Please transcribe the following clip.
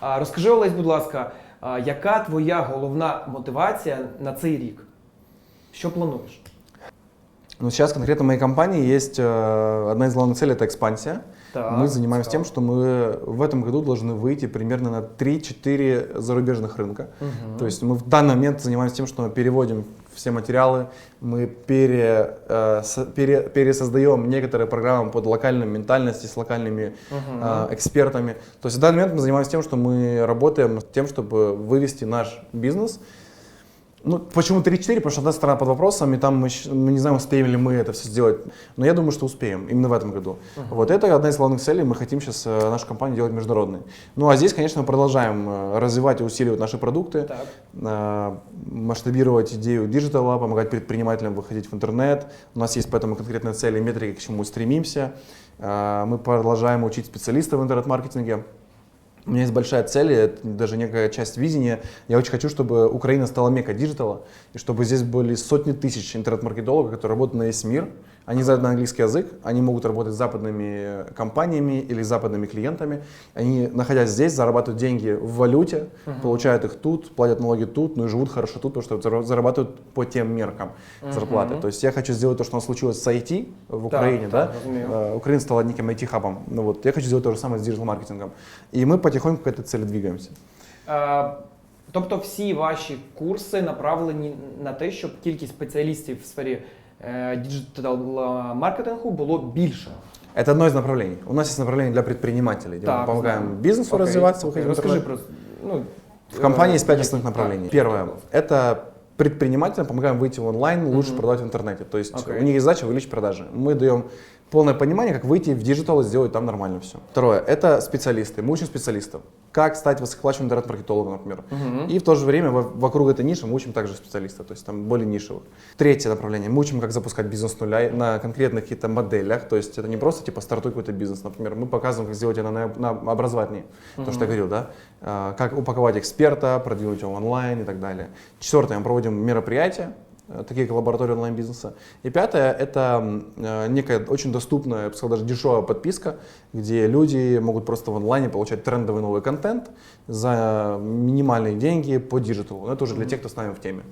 А, Розкажи, Олесь, будь ласка, а, яка твоя головна мотивація на цей рік? Що плануєш? Ну, сейчас конкретно в моей компании есть э, одна из главных целей – это экспансия. Так, мы занимаемся цікаво. тем, что мы в этом году должны выйти примерно на 3-4 зарубежных рынка. Мгм. То есть мы в данный момент занимаемся тем, что мы переводим все материалы, мы пере, э, со- пере- пересоздаем некоторые программы под локальную ментальность с локальными Мгм. э, экспертами. То есть в данный момент мы занимаемся тем, что мы работаем с тем, чтобы вывести наш бизнес. Ну, почему 3-4? Потому что одна сторона под вопросом, и там мы, мы не знаем, успеем ли мы это все сделать. Но я думаю, что успеем, именно в этом году. Вот это одна из главных целей. Мы хотим сейчас нашу компанию делать международной. Ну, а здесь, конечно, мы продолжаем э, развивать и усиливать наши продукты, Так. э, масштабировать идею диджитала, помогать предпринимателям выходить в интернет. У нас есть поэтому конкретные цели и метрики, к чему стремимся. Э, Мы продолжаем учить специалистов в интернет-маркетинге. У меня есть большая цель, это даже некая часть видения. Я очень хочу, чтобы Украина стала мекка диджитала, и чтобы здесь были сотни тысяч интернет-маркетологов, которые работают на весь мир. Они знают на английский язык, они могут работать с западными компаниями или западными клиентами. Они, находясь здесь, зарабатывают деньги в валюте, получают их тут, платят налоги тут, ну и живут хорошо тут, потому что зара- зарабатывают по тем меркам зарплаты. То есть я хочу сделать то, что у нас случилось с IT в Украине, так, да? разумею. Э, Украина стала неким IT-хабом. Ну вот, я хочу сделать то же самое с диджитал-маркетингом. И мы потихоньку к этой цели двигаемся. Е, Тобто всі ваші курси направлені на те, щоб кількість спеціалістів в сфері е, діджитал-маркетингу було більше. Это одно из направлений. У нас есть направление для предпринимателей, где мы Так, помогаем знаю. бизнесу Окей, развиваться, окей. выходить в Розкажи интернет. про ну, В компании е, есть пять які- основных направлений. так. Первое – это предпринимателям помогаем выйти в онлайн, лучше Мгм. продавать в интернете. То есть Окей. у них есть задача увеличить продажи. Мы даем полное понимание, как выйти в диджитал и сделать там нормально все. Второе – это специалисты. Мы учим специалистов. Как стать высокоплачиваемым интернет-маркетологом, например. Мгм. И в то же время во- вокруг этой ниши мы учим также специалистов, то есть там более нишевых. Третье направление. Мы учим, как запускать бизнес с нуля на конкретных каких-то моделях. То есть это не просто типа стартуй какой-то бизнес, например. Мы показываем, как сделать это на, на образовательный. То, что я говорил, да. А, Как упаковать эксперта, продвинуть его онлайн и так далее. Четвертое. Мы проводим мероприятия, э, такие как лаборатории онлайн-бизнеса. И пятое – это э, некая очень доступная, я бы сказал, даже дешевая подписка, где люди могут просто в онлайне получать трендовый новый контент за минимальные деньги по диджиталу. Это уже для тех, кто с нами в теме.